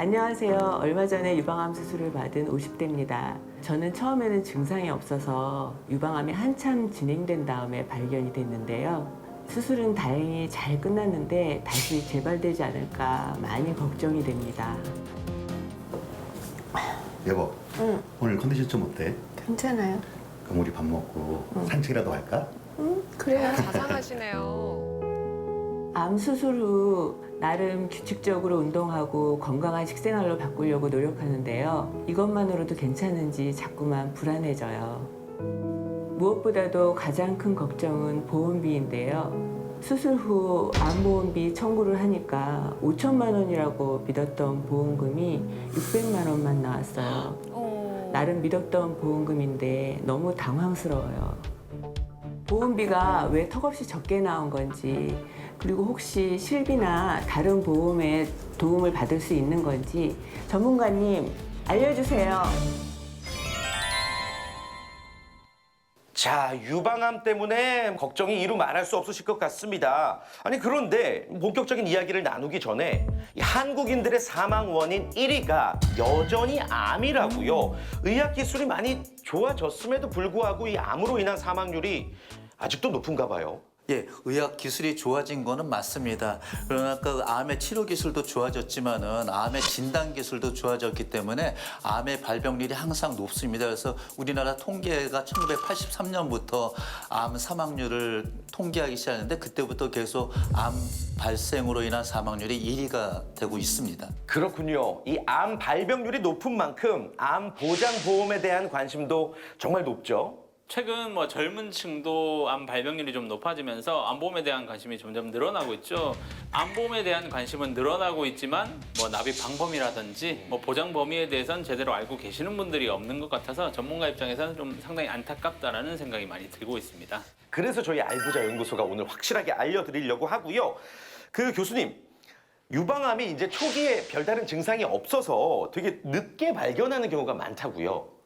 안녕하세요. 얼마 전에 유방암 수술을 받은 50대입니다. 저는 처음에는 증상이 없어서 유방암이 한참 진행된 다음에 발견이 됐는데요. 수술은 다행히 잘 끝났는데 다시 재발되지 않을까 많이 걱정이 됩니다. 여보, 응, 오늘 컨디션 좀 어때? 괜찮아요. 그럼 우리 밥 먹고 산책이라도 할까? 응, 그래요. 자상하시네요. 암 수술 후 나름 규칙적으로 운동하고 건강한 식생활로 바꾸려고 노력하는데요. 이것만으로도 괜찮은지 자꾸만 불안해져요. 무엇보다도 가장 큰 걱정은 보험비인데요. 수술 후 암보험비 청구를 하니까 5천만 원이라고 믿었던 보험금이 600만 원만 나왔어요. 어. 나름 믿었던 보험금인데 너무 당황스러워요. 보험비가 왜 턱없이 적게 나온 건지, 그리고 혹시 실비나 다른 보험에 도움을 받을 수 있는 건지 전문가님 알려주세요. 자, 유방암 때문에 걱정이 이루 말할 수 없으실 것 같습니다. 아니, 그런데 본격적인 이야기를 나누기 전에 이 한국인들의 사망 원인 1위가 여전히 암이라고요. 의학 기술이 많이 좋아졌음에도 불구하고 이 암으로 인한 사망률이 아직도 높은가 봐요. 예, 의학 기술이 좋아진 거는 맞습니다. 그러나 그 암의 치료 기술도 좋아졌지만은 암의 진단 기술도 좋아졌기 때문에 암의 발병률이 항상 높습니다. 그래서 우리나라 통계가 1983년부터 암 사망률을 통계하기 시작했는데 그때부터 계속 암 발생으로 인한 사망률이 1위가 되고 있습니다. 그렇군요. 이 암 발병률이 높은 만큼 암 보장 보험에 대한 관심도 정말 높죠. 최근 뭐 젊은 층도 암 발병률이 좀 높아지면서 암보험에 대한 관심이 점점 늘어나고 있죠. 암보험에 대한 관심은 늘어나고 있지만 뭐 납입 방법이라든지 뭐 보장 범위에 대해서는 제대로 알고 계시는 분들이 없는 것 같아서 전문가 입장에서는 좀 상당히 안타깝다라는 생각이 많이 들고 있습니다. 그래서 저희 알부자 연구소가 오늘 확실하게 알려드리려고 하고요. 그 교수님, 유방암이 이제 초기에 별다른 증상이 없어서 되게 늦게 발견하는 경우가 많다고요.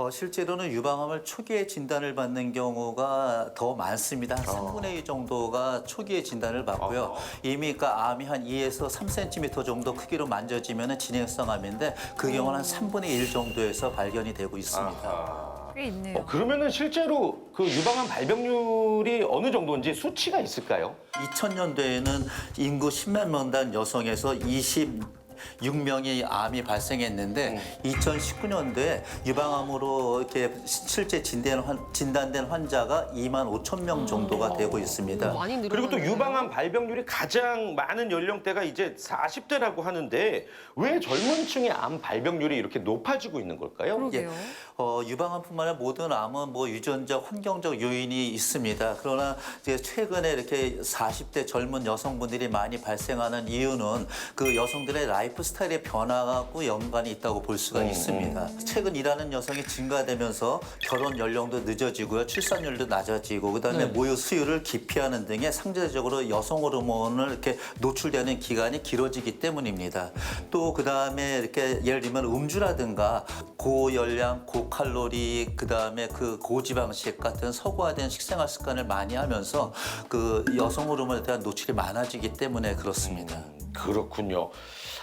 어, 실제로는 유방암을 초기에 진단을 받는 경우가 더 많습니다. 한 3분의 2 정도가 초기에 진단을 받고요. 이미 그 암이 한 2에서 3cm 정도 크기로 만져지면 진행성 암인데 그 경우는 한 3분의 1 정도에서 발견이 되고 있습니다. 꽤 있네요. 어, 그러면은 실제로 그 유방암 발병률이 어느 정도인지 수치가 있을까요? 2000년도에는 인구 10만 명당 여성에서 20 6명이 암이 발생했는데 2019년도에 유방암으로 이렇게 실제 진단, 환, 진단된 환자가 2만 5천 명 정도가 되고 있습니다. 많이. 그리고 또 유방암 발병률이 가장 많은 연령대가 이제 40대라고 하는데 왜 젊은 층의 암 발병률이 이렇게 높아지고 있는 걸까요? 그러게요. 어, 유방암뿐만 아니라 모든 암은 뭐 유전적, 환경적 요인이 있습니다. 그러나 이제 최근에 이렇게 40대 젊은 여성분들이 많이 발생하는 이유는 그 여성들의 라이프 스타일의 변화하고 연관이 있다고 볼 수가 있습니다. 최근 일하는 여성이 증가되면서 결혼 연령도 늦어지고요, 출산율도 낮아지고 그다음에 모유 수유를 기피하는 등의 상대적으로 여성 호르몬을 이렇게 노출되는 기간이 길어지기 때문입니다. 또 그다음에 이렇게 예를 들면 음주라든가 고열량, 고칼로리, 그다음에 그 고지방식 같은 서구화된 식생활 습관을 많이 하면서 그 여성 호르몬에 대한 노출이 많아지기 때문에 그렇습니다. 그렇군요.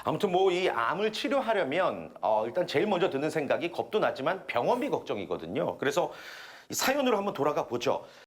아무튼 뭐 이 암을 치료하려면 어, 일단 제일 먼저 드는 생각이 겁도 나지만 병원비 걱정이거든요. 그래서 이 사연으로 한번 돌아가 보죠.